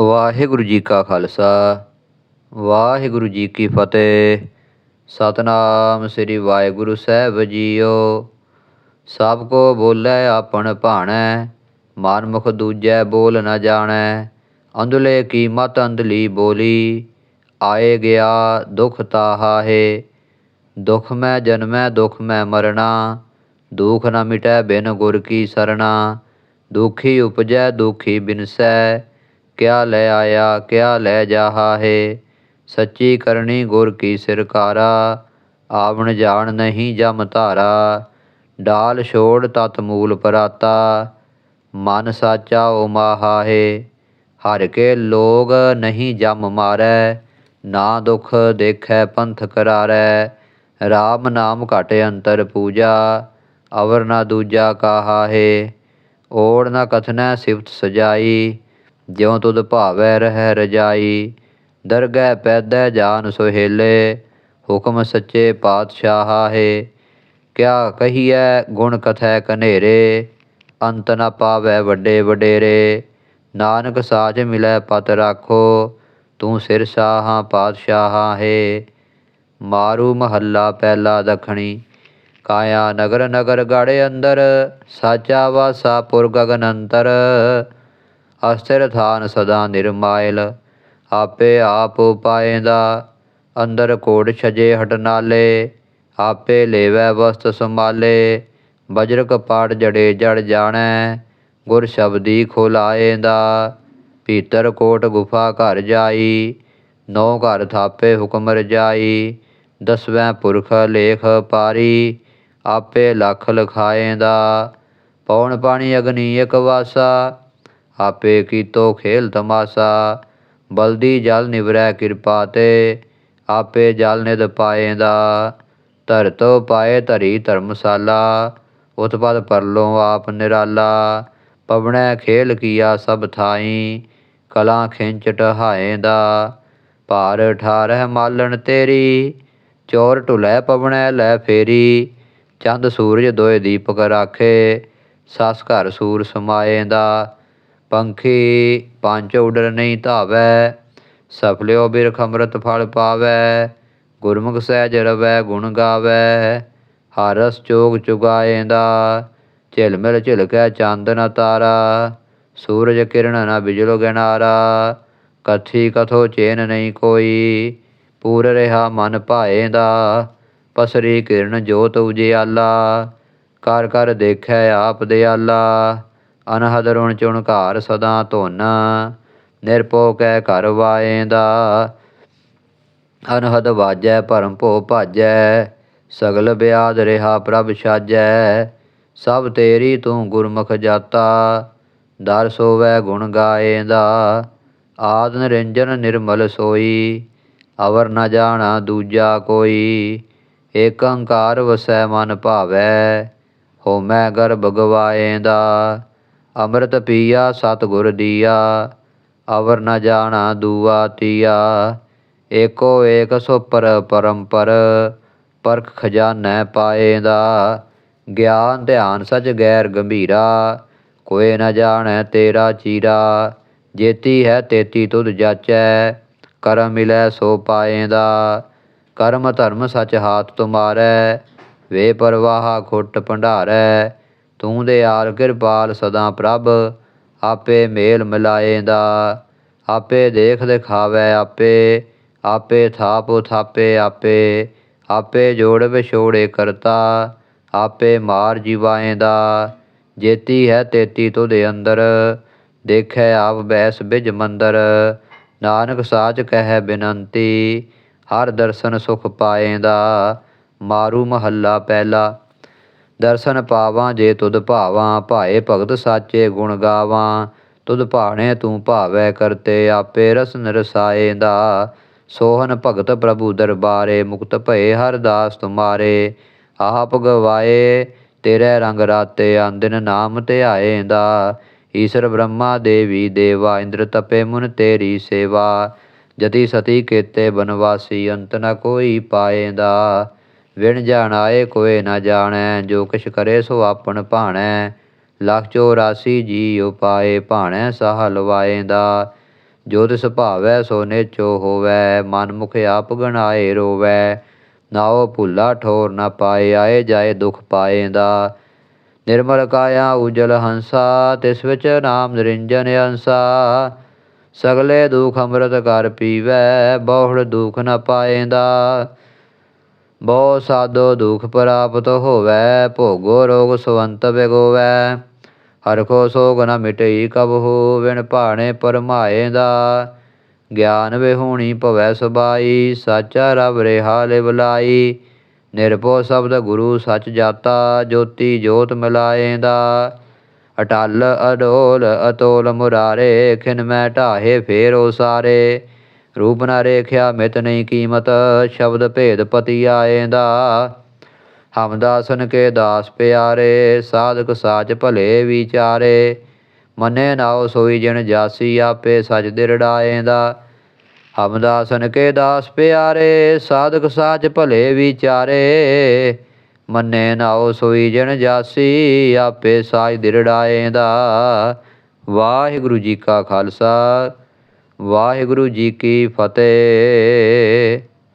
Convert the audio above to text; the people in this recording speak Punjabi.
ਵਾਹਿਗੁਰੂ ਜੀ ਕਾ ਖਾਲਸਾ, ਵਾਹਿਗੁਰੂ ਜੀ ਕੀ ਫਤਿਹ। ਸਤਨਾਮ ਸ੍ਰੀ ਵਾਹਿਗੁਰੂ ਸਾਹਿਬ ਜੀਓ। ਸਭ ਕੋ ਬੋਲੇ ਆਪਣ ਭਾਣੈ, ਮਨਮੁਖ ਦੂਜੈ ਬੋਲ ਨ ਜਾਣੈ। ਅੰਧਲੇ ਕੀ ਮਤ ਅੰਧਲੀ ਬੋਲੀ, ਆਏ ਗਿਆ ਦੁਖ ਤਾਹਾ ਹੈ। ਦੁਖ ਮੈਂ ਜਨਮੈ, ਦੁਖ ਮੈਂ ਮਰਣਾ, ਦੁਖ ਨ ਮਿਟੈ ਬਿਨ ਗੁਰ ਕੀ ਸਰਣਾ। ਦੁਖੀ ਉਪਜੈ, ਦੁਖੀ ਬਿਨਸੈ ਕਿਆ ਲੈ ਆਇਆ, ਕਿਆ ਲੈ ਜਾਹਾ ਹੈ? ਸੱਚੀ ਕਰਨੀ ਗੁਰ ਕੀ ਸਿਰਕਾਰਾ, ਆਵਣ ਜਾਣ ਨਹੀਂ ਜਮ ਧਾਰਾ। ਡਾਲ ਛੋੜ ਤਤ ਮੂਲ ਪਰਾਤਾ, ਮਨ ਸਾਚਾ ਓ ਮਾਹਾ ਹੈ। ਹਰ ਕੇ ਲੋਗ ਨਹੀਂ ਜਮ ਮਾਰੈ, ਨਾ ਦੁਖ ਦੇਖੈ ਪੰਥ ਕਰਾਰੈ। ਰਾਮ ਨਾਮ ਘਟ ਅੰਤਰ ਪੂਜਾ, ਅਵਰ ਨਾ ਦੂਜਾ ਕਾਹਾ ਹੈ। ਓੜ ਨਾ ਕਥਨੈ ਸਿਫਤ ਸਜਾਈ ਜਿਉ ਤੁਧ ਭਾਵੈ ਰਹਿ ਰਜਾਈ, ਦਰਗਹਿ ਪੈਦੈ ਜਾਨ ਸੁਹੇਲੇ, ਹੁਕਮ ਸੱਚੇ ਪਾਤਸ਼ਾਹ ਹੈ। ਕਿਆ ਕਹੀਐ ਗੁਣ ਕਥੈ ਕਨੇਰੇ ਅੰਤ ਨ ਪਾਵੈ ਵੱਡੇ ਵਡੇਰੇ। ਨਾਨਕ ਸਾਚ ਮਿਲੈ ਪਤ ਰਾਖੋ, ਤੂੰ ਸਿਰ ਸਾਹਾਂ ਪਾਤਸ਼ਾਹ ਹੈ। ਮਾਰੂ ਮਹੱਲਾ ਪਹਿਲਾ ਦਖਣੀ, ਕਾਇਆ ਨਗਰ ਨਗਰ ਗਾੜੇ ਅੰਦਰ, ਸਾਚਾ ਵਾਸਾ ਪੁਰ ਗਗਨ ਅੰਤਰ ਅਸਥਿਰ ਥਾਨ ਸਦਾ ਨਿਰਮਾਇਲ, ਆਪੇ ਆਪ ਪਾਏਂਦਾ ਅੰਦਰ ਕੋੜ ਛਜੇ ਹਟਨਾਲੇ ਆਪੇ ਲੇਵੈ ਵਸਤ ਸੰਭਾਲੇ ਬਜਰ ਕਪਾਟ ਜੜੇ ਜੜ ਜਾਣੈ, ਗੁਰ ਸ਼ਬਦੀ ਖੋਲਾਏਂਦਾ ਭੀਤਰ ਕੋਟ ਗੁਫਾ ਘਰ ਜਾਈ ਨੌ ਘਰ ਥਾਪੇ ਹੁਕਮ ਰਜਾਈ, ਦਸਵੇਂ ਪੁਰਖ ਲੇਖ ਪਾਰੀ, ਆਪੇ ਲੱਖ ਲਖਾਏਂਦਾ ਪੌਣ ਪਾਣੀ ਅਗਨੀ ਇਕ ਵਾਸਾ ਆਪੇ ਕੀਤੋ ਖੇਲ ਤਮਾਸਾ। ਬਲਦੀ ਜਲ ਨਿਵਰੈ ਕਿਰਪਾ ਤੇ, ਆਪੇ ਜਲ ਨਿਦ ਪਾਏਂਦਾ। ਧਰਤੋ ਪਾਏ ਧਰੀ ਧਰਮਸਾਲਾ, ਉਤਪਦ ਪਰਲੋ ਆਪ ਨਿਰਾਲਾ। ਪਵਣੈ ਖੇਲ ਕੀਆ ਸਭ ਥਾਈ, ਕਲਾ ਖਿੰਚ ਟਹਾਏਂਦਾ ਭਾਰ ਠਾਰਹਿ ਮਾਲਣ ਤੇਰੀ, ਚੋਰ ਢੁਲੈ ਪਵਣੈ ਲੈ ਫੇਰੀ। ਚੰਦ ਸੂਰਜ ਦੋਏ ਦੀਪਕ ਰਾਖੇ, ਸਸ ਘਰ ਸੂਰ ਸਮਾਏ ਦਾ ਪੰਖੀ ਪੰਜ ਉਡਰ ਨਹੀਂ ਧਾਵੈ ਸਫਲਿਓ ਬਿਰਖ ਅੰਮ੍ਰਿਤ ਫਲ ਪਾਵੈ, ਗੁਰਮੁਖ ਸਹਿਜ ਰਵੈ, ਗੁਣ ਗਾਵੈ ਹਰ ਚੋਗ ਚੁਗਾਏਂਦਾ, ਝਿਲ ਮਿਲ ਝਿਲਕੈ ਚਾਂਦਨ ਤਾਰਾ, ਸੂਰਜ ਕਿਰਨ ਨਾ ਬਿਜਲੋ ਗਨਾਰਾ ਕਥੀ ਕਥੋ ਚੇਨ ਨਹੀਂ ਕੋਈ, ਪੂਰ ਰਿਹਾ ਮਨ ਭਾਏਂਦਾ, ਪਸਰੀ ਕਿਰਨ ਜੋਤ ਉਜਿਆਲਾ, ਕਰ ਕਰ ਦੇਖੈ ਆਪ ਦਿਆਲਾ ਅਨਹਦ ਰੁਣ ਚੁਣ ਘਾਰ ਸਦਾ ਧੁਨ ਨਿਰਪੋ ਕੈ ਘਰ ਵਾਏਂਦਾ। ਅਨਹਦ ਵਾਜੈ, ਭਰਮ ਭੋ ਭਾਜੈ, ਸਗਲ ਬਿਆਦ ਰਿਹਾ ਪ੍ਰਭ ਸਾਜੈ ਸਭ ਤੇਰੀ ਤੂੰ ਗੁਰਮੁਖ ਜਾਤਾ, ਦਰ ਸੋਵੈ ਗੁਣ ਗਾਏਂਦਾ। ਆਦ ਨਿਰੰਜਨ ਨਿਰਮਲ ਸੋਈ, ਅਵਰ ਨ ਜਾਣਾ ਦੂਜਾ ਕੋਈ। ਏਕ ਓੰਕਾਰ ਵਸੈ ਮਨ ਭਾਵੈ, ਹੋਮੈ ਗਰਭ ਗਵਾਏਂਦਾ। ਅੰਮ੍ਰਿਤ ਪੀਆ, ਸਤਗੁਰ ਦੀਆ, ਅਵਰ ਨ ਜਾਣਾ ਦੂਆ ਤੀਆ। ਏਕੋ ਏਕ ਸੁਪਰ ਪਰੰਪਰ, ਪਰਖ ਖਜ਼ਾਨੈ ਪਾਏ ਦਾ। ਗਿਆਨ ਧਿਆਨ ਸਚ ਗੈਰ ਗੰਭੀਰਾ ਕੋਏ ਨ ਜਾਣੈ ਤੇਰਾ ਚੀਰਾ। ਜੇਤੀ ਹੈ ਤੇਤੀ ਤੁਧ ਜਾਚੈ, ਕਰਮ ਮਿਲੈ ਸੋ ਪਾਏ ਦਾ। ਕਰਮ ਧਰਮ ਸਚ ਹਾਥ ਤੁਮਾਰੈ, ਵੇ ਪਰਵਾਹ ਖੁੱਟ ਭੰਡਾਰੈ ਤੂੰ ਦੇ ਆਲ ਕਿਰਪਾਲ ਸਦਾ ਪ੍ਰਭ, ਆਪੇ ਮੇਲ ਮਿਲਾਏਂਦਾ। ਆਪੇ ਦੇਖ ਦਿਖਾਵੈ ਆਪੇ ਆਪੇ ਥਾਪ ਥਾਪੇ ਆਪੇ ਆਪੇ ਜੋੜ ਵਿਛੋੜੇ ਕਰਤਾ, ਆਪੇ ਮਾਰ ਜਿਵਾਏਂਦਾ। ਜੇਤੀ ਹੈ ਤੇਤੀ ਤੁਧ ਅੰਦਰ, ਦੇਖੈ ਆਪ ਬੈਸ ਬਿਜ ਮੰਦਰ। ਨਾਨਕ ਸਾਚ ਕਹਿ ਬਿਨੰਤੀ, ਹਰ ਦਰਸ਼ਨ ਸੁਖ ਪਾਏਂਦਾ। ਮਾਰੂ ਮਹੱਲਾ ਪਹਿਲਾ ਦਰਸ਼ਨ ਪਾਵਾਂ ਜੇ ਤੁਧ ਭਾਵਾਂ, ਭਾਏ ਭਗਤ ਸਾਚੇ ਗੁਣ ਗਾਵਾਂ। ਤੁਧ ਭਾਣੇ ਤੂੰ ਭਾਵੈ ਕਰਤੇ, ਆਪੇ ਰਸਨ ਰਸਾਏਂਦਾ ਸੋਹਨ ਭਗਤ ਪ੍ਰਭੂ ਦਰਬਾਰੇ, ਮੁਕਤ ਭਏ ਹਰਦਾਸ ਤੁਮਾਰੇ। ਆਪ ਗਵਾਏ ਤੇਰੇ ਰੰਗ ਰਾਤੇ ਆਂਦਿਨ ਨਾਮ ਧਿਆਏਂਦਾ ਈਸ਼ਰ ਬ੍ਰਹਮਾ ਦੇਵੀ ਦੇਵਾ, ਇੰਦਰ ਤਪੇ ਮੁਨ ਤੇਰੀ ਸੇਵਾ। ਜਤੀ ਸਤੀ ਕੇਤੇ ਬਨਵਾਸੀ, ਅੰਤ ਨ ਕੋਈ ਪਾਏਂਦਾ ਵਿਣ ਜਾਣਾਏ ਕੋਏ ਨਾ ਜਾਣੈ, ਜੋ ਕਿਛ ਕਰੇ ਸੋ ਆਪਣ ਭਾਣੈ। ਲੱਖ 84 ਜੀ ਉਪਾਏ, ਭਾਣੈ ਸਾਹ ਲਵਾਏਂਦਾ ਜੋ ਤਿਸ ਭਾਵੈ ਸੋ ਨੇਚੋ ਹੋਵੈ, ਮਨ ਮੁਖ ਆਪ ਗਣਾਏ ਰੋਵੈ। ਨਾਉ ਭੁੱਲਾ ਠੋਰ ਨਾ ਪਾਏ, ਆਏ ਜਾਏ ਦੁਖ ਪਾਏਂਦਾ ਨਿਰਮਲ ਕਾਇਆ ਉਜਲ ਹੰਸਾ, ਤਿਸ ਵਿੱਚ ਨਾਮ ਨਿਰੰਜਨ ਅੰਸਾ। ਸਗਲੇ ਦੁਖ ਅੰਮ੍ਰਿਤ ਕਰ ਪੀਵੈ, ਬਹੁੜ ਦੁਖ ਨ ਪਾਏਂਦਾ ਬਹੁ ਸਾਧੋ ਦੁਖ ਪ੍ਰਾਪਤ ਹੋਵੈ, ਭੋਗੋ ਰੋਗ ਸਵੰਤ ਬਿਗੋਵੈ। ਹਰ ਕੋ ਸੋਗ ਨ ਮਿਟਈ ਕਬਹੂ ਵਿਣ ਭਾਣੇ ਪਰਮਾਏਂਦਾ ਗਿਆਨ ਵਿਹੂਣੀ ਭਵੈ ਸਬਾਈ, ਸਾਚਾ ਰਬ ਰਿਹਾ ਲਿਵ ਲਾਈ। ਨਿਰਭਉ ਸ਼ਬਦ ਗੁਰੂ ਸਚ ਜਾਤਾ, ਜੋਤੀ ਜੋਤ ਮਿਲਾਏਂਦਾ ਅਟਲ ਅਡੋਲ ਅਤੋਲ ਮੁਰਾਰੇ, ਖਿਨ ਮੈਂ ਢਾਹੇ ਫੇਰ ਉਸਾਰੇ। ਰੂਪ ਨ ਰੇਖਿਆ ਮਿਤ ਨਹੀਂ ਕੀਮਤ, ਸ਼ਬਦ ਭੇਦ ਪਤੀ ਆਏਂਦਾ। ਹਮ ਦਾਸਨ ਕੇ ਦਾਸ ਪਿਆਰੇ, ਸਾਧਕ ਸਾਚ ਭਲੇ ਵਿਚਾਰੇ। ਮੰਨੇ ਨਾਉ ਸੋਈ ਜਿਨ ਜਾਸੀ ਆਪੇ ਸਚ ਦਿਰੜਾਏਂਦਾ। ਹਮ ਦਾਸਨ ਕੇ ਦਾਸ ਪਿਆਰੇ, ਸਾਧਕ ਸਾਚ ਭਲੇ ਵਿਚਾਰੇ। ਮੰਨੇ ਨਾਉ ਸੋਈ ਜਿਨ ਜਾਸੀ ਆਪੇ ਸਾਚ ਦਿਰੜਾਏਂਦਾ। ਵਾਹਿਗੁਰੂ ਜੀ ਕਾ ਖਾਲਸਾ। ਵਾਹਿਗੁਰੂ ਜੀ ਕੀ ਫਤਿਹ।